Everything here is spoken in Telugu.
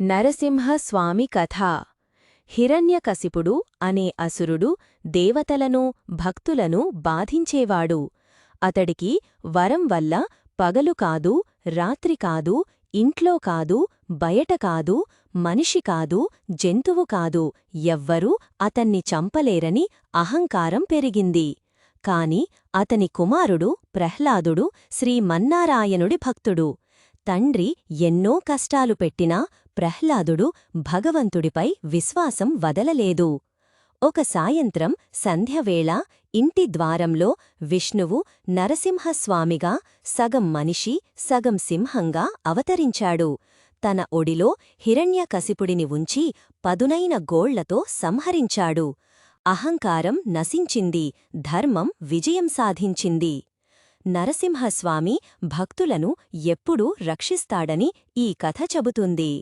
నరసింహస్వామి కథ. హిరణ్యకశిపుడు అనే అసురుడు దేవతలను భక్తులను బాధించేవాడు. అతడికి వరం వల్ల పగలు కాదు రాత్రి కాదు ఇంట్లో కాదు బయట కాదు మనిషి కాదు జంతువు కాదు ఎవ్వరూ అతన్ని చంపలేరని అహంకారం పెరిగింది. కాని అతని కుమారుడు ప్రహ్లాదుడు శ్రీమన్నారాయణుడి భక్తుడు. తండ్రి ఎన్నో కష్టాలు పెట్టినా ప్రహ్లాదుడు భగవంతుడిపై విశ్వాసం వదలలేదు. ఒక సాయంత్రం సంధ్యవేళ ఇంటి ద్వారంలో విష్ణువు నరసింహస్వామిగా సగం మనిషి సగం సింహంగా అవతరించాడు. తన ఒడిలో హిరణ్యకశిపుడిని ఉంచి పదునైన గోళ్ళతో సంహరించాడు. అహంకారం నశించింది ధర్మం విజయం సాధించింది. నరసింహస్వామి భక్తులను ఎప్పుడూ రక్షిస్తాడని ఈ కథ చెబుతుంది.